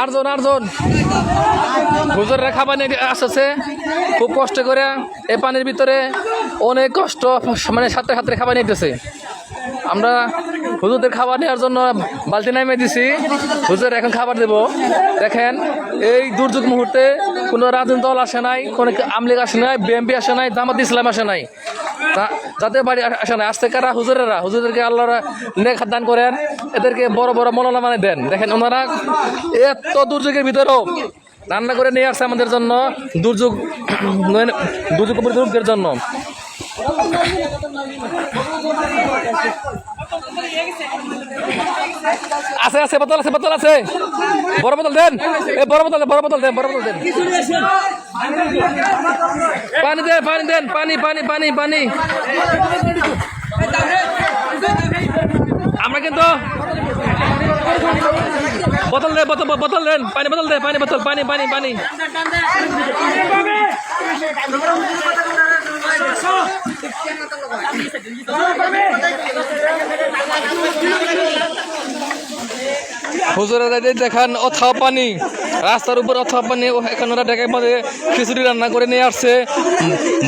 আটজন আটজন হুজুরেরা খাবার নিয়ে আসছে, খুব কষ্ট করে। এই পানির ভিতরে অনেক কষ্ট মানে সাথে সাথে খাবার নিতেছে আমরা হুজুরদের খাবার নেওয়ার জন্য বালতি নামে দিছি। হুজুর, এখন খাবার দেব। দেখেন, এই দুর্যোগ মুহূর্তে কোনো রাজনৈতিক দল আসে নাই, কোনো আমলিগ আসে নাই বিএমপি আসে নাই, জামাত ইসলাম আসে নাই। যাদের বাড়ি আসে নাই আসতে কারা হুজুরেরা, হুজুরদেরকে আল্লাহরা নেক দান করেন, এদেরকে বড় বড় মৌলানা মানে দেন। দেখেন ওনারা এত দুর্যোগের ভিতরেও রান্না করে নিয়ে আসছে আমাদের জন্য, দুর্যোগ দুর্যোগ দুর্যোগের জন্য। আছে আছে, বোতল আছে বোতল আছে। বড় বোতল দেন। এ, বড় বোতল বড় বোতল দেন, বড় বোতল দেন। পানি দেন পানি দেন, পানি পানি পানি পানি। আমরা কিন্তু বোতল দেন বোতল বোতল দেন। পানি বোতল দেন পানি বোতল, পানি পানি পানি। হুজুরেরা দেখান, অথাও পানি। রাস্তার উপর অথবা ও এখন ওরা ডেকে মধ্যে খিচুড়ি রান্না করে নিয়ে আসছে।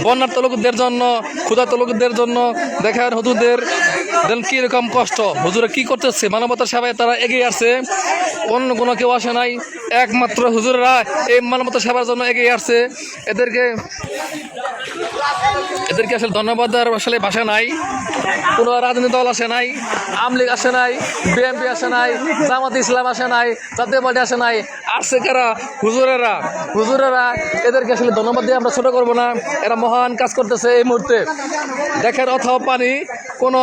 বন্যার তলকদের জন্য ক্ষুদা তলকদের জন্য দেখার হুজুরদের কীরকম কষ্ট। হুজুরা কি করতেছে? মানবতার সেবায় তারা এগিয়ে আসছে। অন্য কোনো কেউ আসে নাই। একমাত্র হুজুররা এই মানবতার সেবার জন্য এগিয়ে আসছে। এদেরকে এদেরকে আসলে ধন্যবাদ দেওয়ার আসলে ভাষা নাই। কোনো রাজনৈতিক দল আসে নাই আমলিগ আসে নাই বিএনপি আসে নাই জামাত ইসলাম আসে নাই জাতীয় পার্টি আসে নাই। আসছে কারা? হুজুরেরা। হুজুরেরা এদেরকে আসলে ধন্যবাদ দিয়ে আমরা ছোট করব না। এরা মহান কাজ করতেছে এই মুহূর্তে। দেখেন অথাও পানি কোনো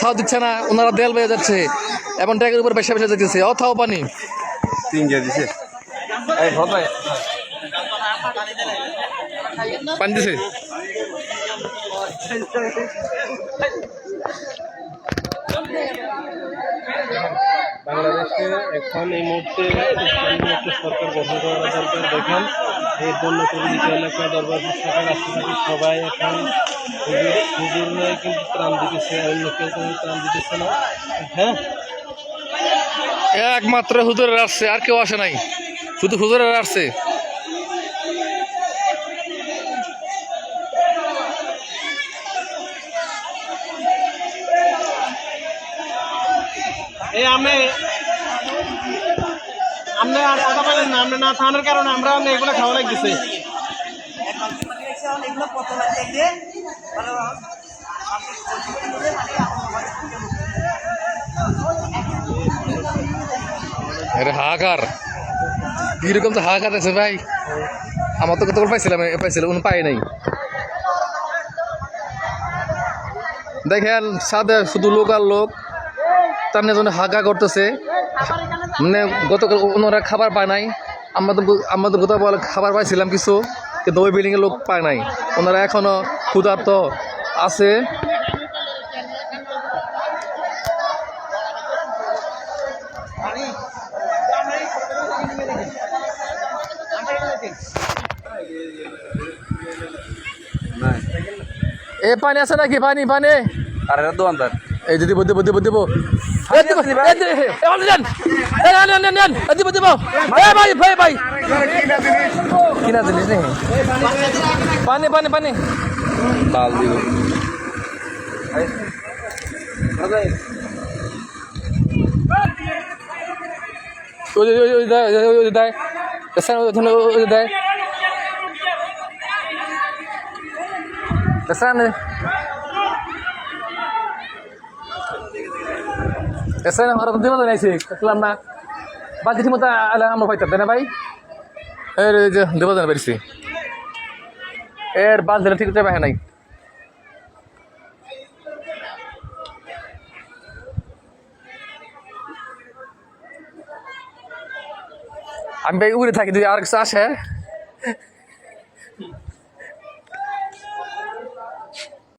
থাও দিচ্ছে না ওনারা দেয়াল বেয়ে যাচ্ছে এবং ট্যাগের উপর বেসা বেসা যেতেছে অথাও পানি। তিন দিছে। পানি দিছে? বাংলাদেশে এখন এই মুহূর্তে একটা সরকার গঠন করা দরকার দেখেন। এই বন্য প্রবলিত এলাকা দরবার সরকার রাষ্ট্রপতি সবাই এখন হুজুর হুজুরাই কিন্তু ত্রাণ দিতেছে অন্য কেউ কোনো ত্রাণ দিতেছে না। হ্যাঁ? একমাত্র হুজুরের আসছে, আর কেউ আসে নাই। শুধু হুজুরের আসছে। এই আমি আপনি আর কথা বলেন না আপনি না থানার কারণে আমরা এগুলো খাওয়া লাগতেছে। হাহাকার কীরকম তো হাহাকার আছে ভাই? আমার তো কতগুলো পাইছিলাম, এ পাইছিলাম উনি পাই নাই। দেখেন, সাদে শুধু লোক আর লোক। তার জন্য হাগা করতেছে। মানে গতকাল ওনারা খাবার পায় নাই। আমাদের আমাদের গতকাল খাবার পাইছিলাম কিছু, কিন্তু ওই বিল্ডিংয়ে লোক পায় নাই। ওনারা এখনও ক্ষুধার্ত আছে। এ পানি আছে নাকি? পানি পানি। আর দোকানদার। এই যে দিব দিব দিব দিব। দিব, দিব। ভাই, ভাই, ভাই। কিনা জিনিস নেই পানি পানি পানি। ডাল দিব। ওই ওই ওই দেয়, ওই ওই দেয়। ওই যে- দেয়। এসান এসান আমার দিব তো নাইছে দেখলাম না বাকি ঠিক মতো আলে আমরা পাইতাম তাই না ভাই? এর এই যে দেব জানা পারিছি এর বাল দিলে ঠিক যাবে নাই। আমি ভাই উড়ে থাকি যদি আর কিছু আসে